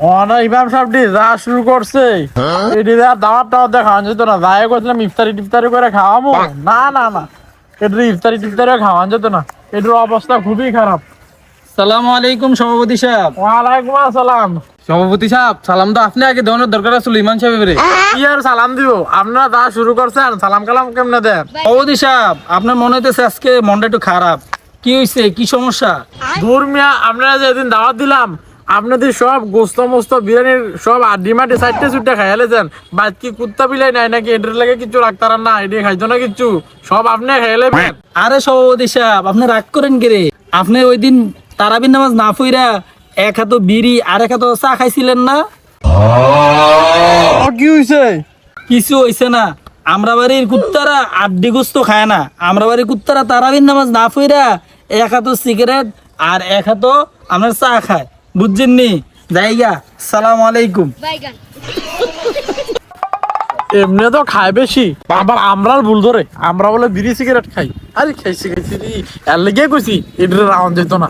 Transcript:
অনা ইমাম সাহেবটি যা শুরু করছে। এটি আর দাওয়াত টাওয়াত দিয়ে যেত না যাই করছিলাম ইফতারি টিফতারি করে খাওয়াবো না না না। এটির ইফতারি টিফতারি খাওয়ান যেত না এটির অবস্থা খুবই খারাপ। সালামু আলাইকুম সভাপতি সাহেব। ওয়ালাইকুম আসসালাম। সভাপতি সাহেব সালাম তো আপনি আগে দেওয়ানোর দরকার আছিল ইমান সাহেবের কি আর সালাম দিব? আপনারা যা শুরু করছেন সালাম কালাম কেমনে দেন? সভাপতি সাহেব আপনার মনে হইতেছে আজকে মনটা একটু খারাপ। কি হয়েছে কি সমস্যা? দূর মিয়া আপনারা যেদিন দাওয়াত দিলাম আপনাদের সব গোস্ত মোস্ত বিরিয়ানির সব আড্ডি মাটি সাইডটা সুটটা খাইলেছেন বাদ কি কুত্তা বিলাই নাই নাকি? এটার লাগে কিছু রাখতারান না এটি খাইতো না কিছু? সব আপনি খাইলে আরে সভাপতি সাহেব আপনি রাগ করেন কে রে? আপনি ওই দিন তারাবির নামাজ না ফইরা এক হাত বিড়ি আর এক হাত চা খাইছিলেন না? কি হয়েছে কিছু হইছে না। আমরা বাড়ির কুত্তারা আড্ডি গোস্ত খায় না। আমরা বাড়ির কুত্তারা তারাবির নামাজ না ফইরা এক হাত সিগারেট আর এক হাত আপনার চা খায়। বুঝছেন নি জায়গা সালাম আলাইকুম। এমনি তো খায় বেশি। আবার আমরা ভুল ধরে। আমরা বলে বিড়ি সিগারেট খাই। আরে খাইছি খাইছি। এর লেগে কইছি এটা রাউন্ড যেত না।